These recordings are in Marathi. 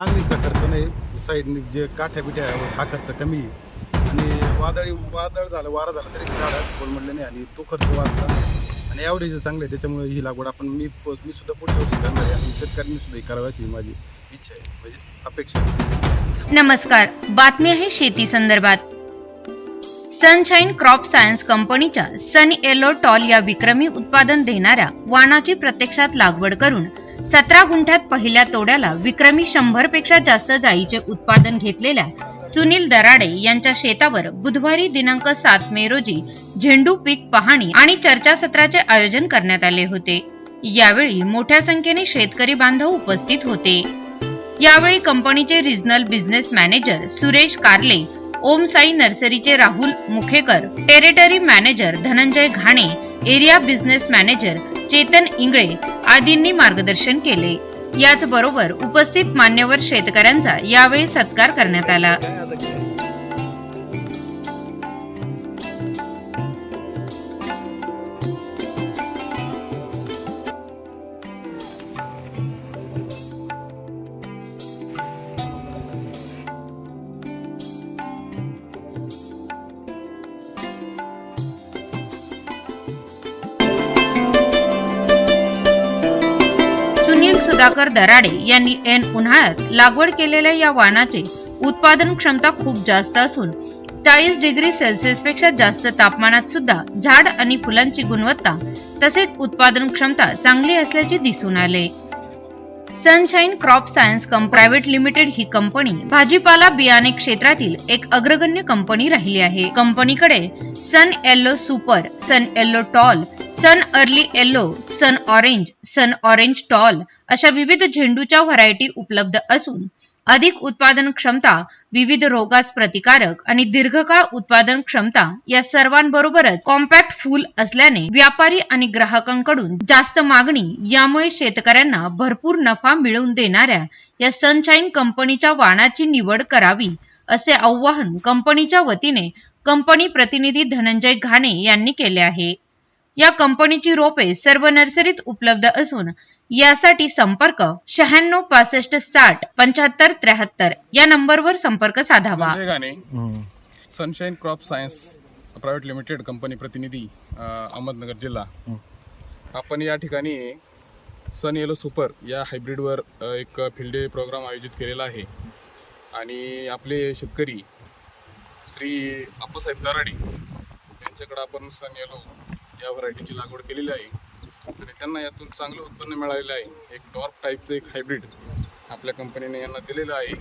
पाणीचा खर्च नाही. साईडने जे काठ्या बिठ्या आहे, हा खर्च कमी आहे. आणि वादळी वादळ झालं वारा झालं तरी झाडं बोल म्हटलं नाही आणि तो खर्च वाचला. आणि ॲव्हरेज चांगलं आहे त्याच्यामुळे ही लागवड आपण मी मी सुद्धा पुढच्या वर्षी करणार आहे आणि शेतकऱ्यांनी सुद्धा ही करावी अशी माझी इच्छा आहे. म्हणजे अपेक्षा नमस्कार. बातमी आहे शेती संदर्भात. सनशाईन क्रॉप सायन्स कंपनीच्या सन एलो टॉल या विक्रमी उत्पादन देणाऱ्या वाणाची प्रत्यक्षात लागवड करून सतरा गुंठ्यात पहिल्या तोड्याला विक्रमी शंभरपेक्षा जास्त जाईचे उत्पादन घेतलेल्या सुनील दराडे यांच्या शेतावर बुधवारी दिनांक सात मे रोजी झेंडू पीक पाहणी आणि चर्चासत्राचे आयोजन करण्यात आले होते. यावेळी मोठ्या संख्येने शेतकरी बांधव उपस्थित होते. यावेळी कंपनीचे regional business manager Suresh Karle Om Sai नर्सरीचे Rahul Mukhekar territory manager Dhananjay Ghane area business manager Chetan Ingle आदींनी मार्गदर्शन केले. याचबरोबर उपस्थित मान्यवर शेतकऱ्यांचा यावेळी सत्कार करण्यात आला. सुधाकर दराडे यांनी एन उन्हाळ्यात लागवड केलेल्या या वाणाचे उत्पादन क्षमता खूप जास्त असून चाळीस डिग्री सेल्सिअसपेक्षा जास्त तापमानात सुद्धा झाड आणि फुलांची गुणवत्ता तसेच उत्पादन क्षमता चांगली असल्याचे दिसून आले. Sunshine crop science cum private limited ही कंपनी भाजीपाला बियाणे क्षेत्रातील एक अग्रगण्य कंपनी राहिली आहे. कंपनीकडे Sun yellow super Sun yellow tall Sun early yellow Sun orange Sun orange tall अशा विविध झेंडूच्या व्हरायटी उपलब्ध असून अधिक उत्पादन क्षमता विविध रोगास प्रतिकारक आणि दीर्घकाळ उत्पादन क्षमता या सर्वांबरोबरच कॉम्पॅक्ट फूल असल्याने व्यापारी आणि ग्राहकांकडून जास्त मागणी यामुळे शेतकऱ्यांना भरपूर नफा मिळवून देणाऱ्या या सनशाईन कंपनीच्या वाणाची निवड करावी असे आवाहन कंपनीच्या वतीने कंपनी प्रतिनिधी धनंजय घाणे यांनी केले आहे. या कंपनीची रोपे सर्व नर्सरीत उपलब्ध असून यासाठी संपर्क शहाण्णव पासष्ट साठ पंच्याहत्तर त्र्याहत्तर या नंबरवर संपर्क साधावा. Sunshine crop science private limited company प्रतिनिधी अहमदनगर जिल्हा. आपण या ठिकाणी सन येलो सुपर या हायब्रिडवर एक फिल्ड डे प्रोग्राम आयोजित केलेला आहे. आणि आपले शेतकरी श्री आप्पासाहेब दराडे यांच्याकडे आपण सन येलो या व्हरायटीची लागवड केलेली आहे. आणि त्यांना यातून चांगलं उत्पन्न मिळालेलं आहे. एक टॉर्प टाईपचं एक हायब्रिड आपल्या कंपनीने यांना दिलेलं आहे.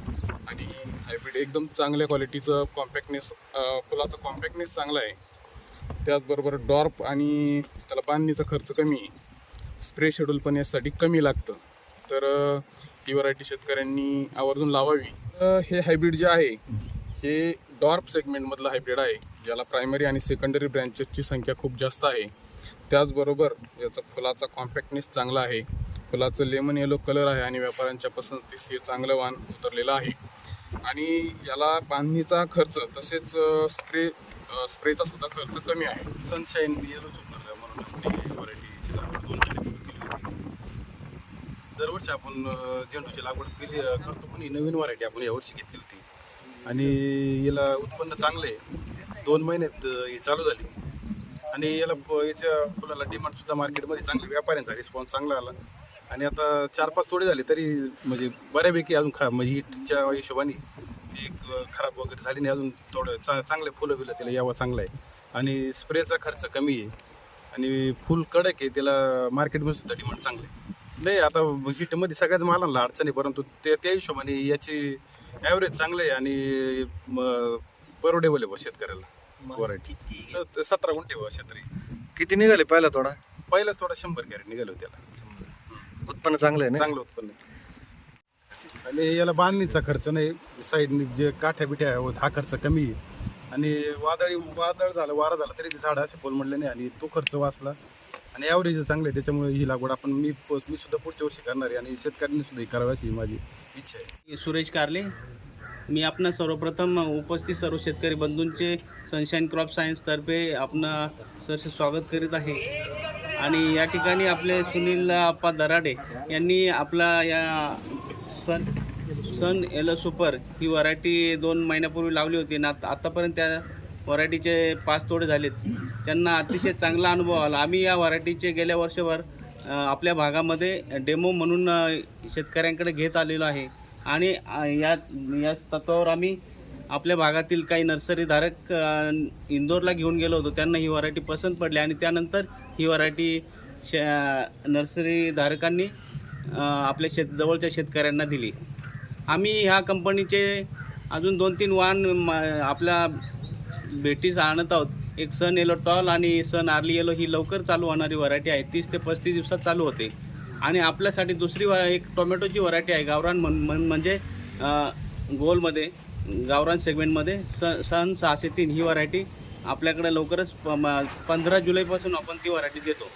आणि हायब्रिड एकदम चांगल्या क्वालिटीचं कॉम्पॅक्टनेस फुलाचा कॉम्पॅक्टनेस चांगला आहे. त्याचबरोबर डॉर्प आणि त्याला बांधणीचा खर्च कमी स्प्रे शेड्यूल पण यासाठी कमी लागतं. तर ही व्हरायटी शेतकऱ्यांनी आवर्जून लावावी. हे हायब्रिड जे आहे हे डॉर्प सेगमेंटमधलं हायब्रिड आहे ज्याला प्रायमरी आणि सेकंडरी ब्रँचेसची संख्या खूप जास्त आहे. त्याचबरोबर याचा फुलाचा कॉम्पॅक्टनेस चांगला आहे. फुलाचं लेमन येलो कलर आहे आणि व्यापाऱ्यांच्या पसंतीस हे चांगलं वाण उतरलेलं आहे. आणि याला बांधणीचा खर्च तसेच स्प्रे स्प्रेचा सुद्धा खर्च कमी आहे. सनशाईन येलो सुपर म्हणून व्हरायटीची लागवड दोन केली होती दरवर्षी आपण झेंडूची लागवड केली करतो पण ही नवीन व्हरायटी आपण यावर्षी घेतली होती. आणि याला उत्पन्न चांगलं आहे. दोन महिन्यात हे चालू झाली. आणि याला याच्या फुलाला डिमांडसुद्धा मार्केटमध्ये चांगली व्यापाऱ्यांचा रिस्पॉन्स चांगला आला. आणि आता चार पाच तोडे झाले तरी म्हणजे बऱ्यापैकी अजून खा म्हणजे हिटच्या हिशोबाने ती एक, खराब वगैरे झाली नाही. अजून थोडं चा चांगले फुलं बिलं त्याला यावं चांगलं आहे. आणि स्प्रेचा खर्च कमी आहे. आणि फुल कडक आहे त्याला मार्केटमध्ये सुद्धा डिमांड चांगली आहे. नाही आता हिटमध्ये सगळ्याच मालांना अडचण आहे परंतु त्या त्या हिशोबाने याची ॲव्हरेज चांगलं आहे आणि परवडेबल आहे बुवा शेतकऱ्याला. व्हरायटी सतरा गुंठे बुवा शेतकरी. किती निघाले पहिला थोडा पहिलाच थोडा शंभर कॅरेट निघाले होते त्याला. उत्पन्न चांगलं आहे ना? चांगलं उत्पन्न आहे. आणि याला बांधणीचा खर्च नाही. साईडने जे काठ्या बिठ्या आहे, हा खर्च कमी आहे. आणि वादळी वादळ झालं वारा झाला तरी ते झाड असे म्हणले नाही. आणि तो खर्च वाचला. आणि ॲव्हरेज चांगलं आहे त्याच्यामुळे ही लागवड आपण मी मी सुद्धा पुढच्या वर्षी करणार आहे आणि शेतकऱ्यांनी सुद्धा ही करावी अशी माझी इच्छा आहे. सुरेश कारले. मी आपणा सर्वप्रथम उपस्थित सर्व शेतकरी बंधूंचे सनशाईन क्रॉप सायन्सतर्फे आपणा सरसे स्वागत करीत आहे. आणि या ठिकाणी आपले सुनील आप्पा दराडे यांनी आपला या सन सन एलो सुपर ही व्हरायटी दोन महिन्यापूर्वी लावली होती ना आतापर्यंत त्या व्हरायटीचे पाच तोडे झालेत. त्यांना अतिशय चांगला अनुभव आला. आम्ही या व्हरायटीचे गेल्या वर्षभर आपल्या भागामध्ये डेमो म्हणून शेतकऱ्यांकडे घेत आलेलो आहे. आणि या या तत्वावर आम्ही आपल्या भागातील काही नर्सरीधारक इंदोरला घेऊन गेलो होतो. त्यांना ही व्हरायटी पसंत पडली आणि त्यानंतर ही व्हरायटी श नर्सरीधारकांनी आपल्या शेत जवळच्या शेतकऱ्यांना दिली. आम्ही ह्या कंपनीचे अजून दोन तीन वाहन आपल्या भेटीस आणत आहोत. एक सन येलो टॉल आणि सन आर्ली येलो ही लवकर चालू होणारी व्हरायटी आहे. तीस ते पस्तीस दिवसात चालू होते. आणि आपल्यासाठी दुसरी व एक टोमॅटोची व्हरायटी आहे. गावरान मन म्हणजे गोलमध्ये गावरान सेगमेंटमध्ये स सन सहाशे तीन ही व्हरायटी आपल्याकडे लवकरच प- पंधरा जुलैपासून आपण ती व्हरायटी देतो.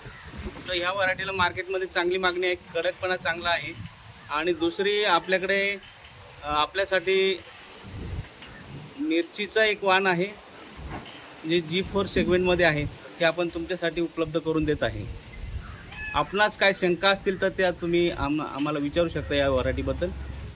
तर ह्या व्हरायटीला मार्केटमध्ये चांगली मागणी आहे. कडकपणा चांगला आहे. आणि दुसरी आपल्याकडे आपल्यासाठी मिरचीचा एक वाण आहे. जे जी फोर सेगमेंटमध्ये आहे ते आपण तुमच्यासाठी उपलब्ध करून देत आहे. आपणास काय शंका असतील तर त्या तुम्ही आम आम्हाला विचारू शकता या व्हरायटीबद्दल